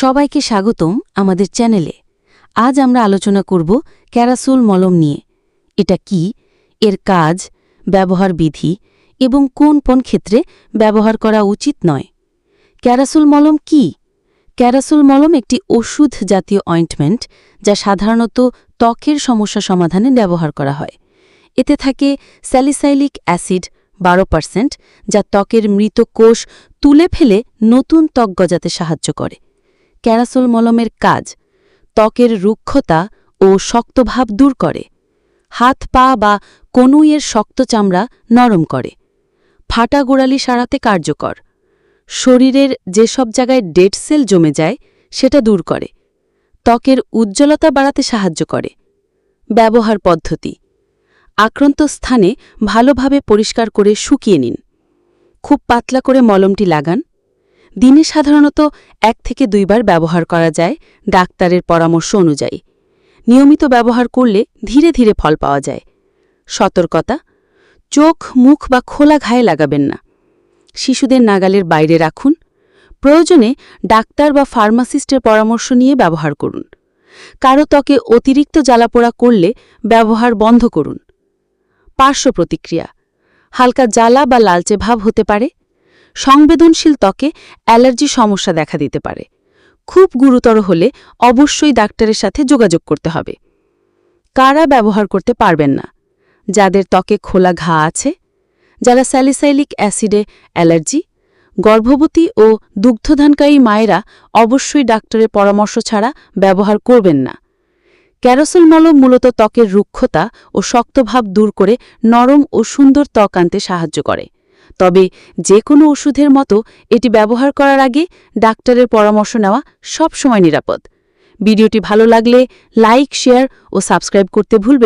সবাইকে স্বাগতম আমাদের চ্যানেলে। আজ আমরা আলোচনা করব ক্যারাসোল মলম নিয়ে। এটা কি, এর কাজ, ব্যবহার বিধি এবং কোন কোন ক্ষেত্রে ব্যবহার করা উচিত নয়? ক্যারাসোল মলম কি? ক্যারাসোল মলম একটি ওষুধ জাতীয় অয়েন্টমেন্ট যা সাধারণত ত্বকের সমস্যা সমাধানে ব্যবহার করা হয়। এতে থাকে স্যালিসাইলিক অ্যাসিড বারো পার্সেন্ট যা ত্বকের মৃত কোষ তুলে ফেলে নতুন ত্বক গজাতে সাহায্য করে। ক্যারাসোল মলমের কাজ, ত্বকের রুক্ষতা ও শক্তভাব দূর করে। হাত পা বা কনুইয়ের শক্ত চামড়া নরম করে। ফাটা গোড়ালি সারাতে কার্যকর। শরীরের যেসব জায়গায় ডেড সেল জমে যায়, সেটা দূর করে। ত্বকের উজ্জ্বলতা বাড়াতে সাহায্য করে। ব্যবহার পদ্ধতি। আক্রান্ত স্থানে ভালোভাবে পরিষ্কার করে শুকিয়ে নিন। খুব পাতলা করে মলমটি লাগান। দিনে সাধারণত এক থেকে দুইবার ব্যবহার করা যায় ডাক্তারের পরামর্শ অনুযায়ী। নিয়মিত ব্যবহার করলে ধীরে ধীরে ফল পাওয়া যায়। সতর্কতা, চোখ, মুখ বা খোলা ঘায়ে লাগাবেন না। শিশুদের নাগালের বাইরে রাখুন। প্রয়োজনে ডাক্তার বা ফার্মাসিস্টের পরামর্শ নিয়ে ব্যবহার করুন। কারও ত্বকে অতিরিক্ত জ্বালাপোড়া করলে ব্যবহার বন্ধ করুন। পার্শ্ব প্রতিক্রিয়া, হালকা জ্বালা বা লালচে ভাব হতে পারে। সংবেদনশীল ত্বকে অ্যালার্জি সমস্যা দেখা দিতে পারে। খুব গুরুতর হলে অবশ্যই ডাক্তারের সাথে যোগাযোগ করতে হবে। কারা ব্যবহার করতে পারবেন না? যাদের ত্বকে খোলা ঘা আছে, যারা স্যালিসাইলিক অ্যাসিডে অ্যালার্জি, গর্ভবতী ও দুগ্ধদানকারী মায়েরা অবশ্যই ডাক্তারের পরামর্শ ছাড়া ব্যবহার করবেন না। ক্যারোসল মলম মূলত ত্বকের রুক্ষতা ও শক্তভাব দূর করে নরম ও সুন্দর ত্বক আনতে সাহায্য করে। তবে যে কোনো ওষুধের মতো এটি ব্যবহার করার আগে ডাক্তারের পরামর্শ নেওয়া সবসময় নিরাপদ। ভিডিওটি ভালো লাগলে লাইক, শেয়ার ও সাবস্ক্রাইব করতে ভুলবেন